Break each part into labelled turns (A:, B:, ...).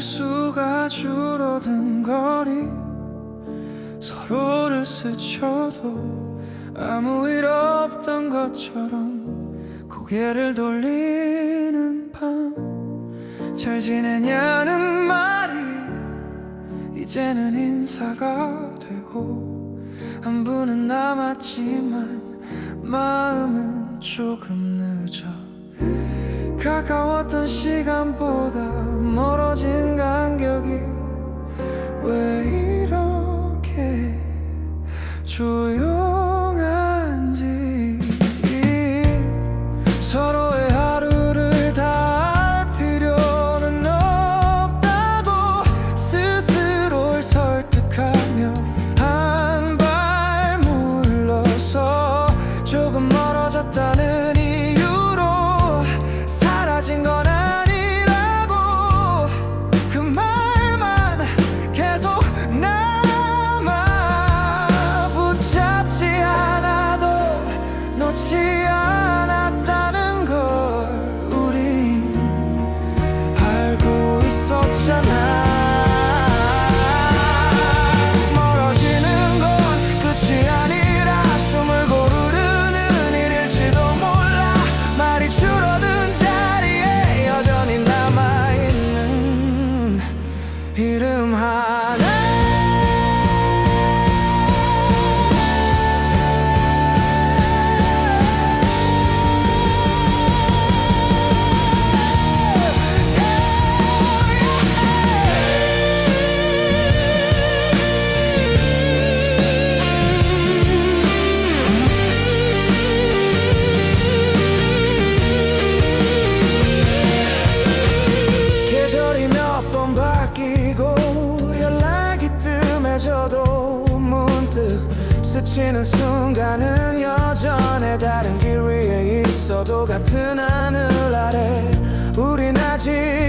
A: 실수가 줄어든 거리 서로를 스쳐도 아무 일 없던 것처럼 고개를 돌리는 밤 잘 지내냐는 말이 이제는 인사가 되고 한 분은 남았지만 마음은 조금 늦어. 가까웠던 시간보다 멀어진 간격이 왜 이렇게 주 스치는 순간은 여전히 다른 길 위에 있어도 같은 하늘 아래 우린 아직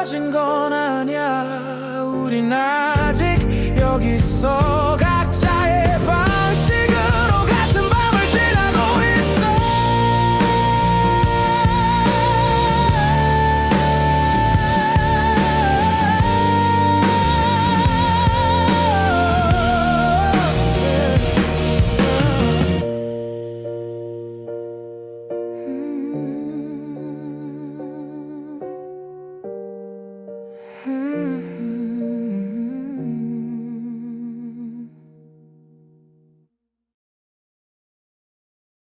A: 낮은 건 아니야. 우리 날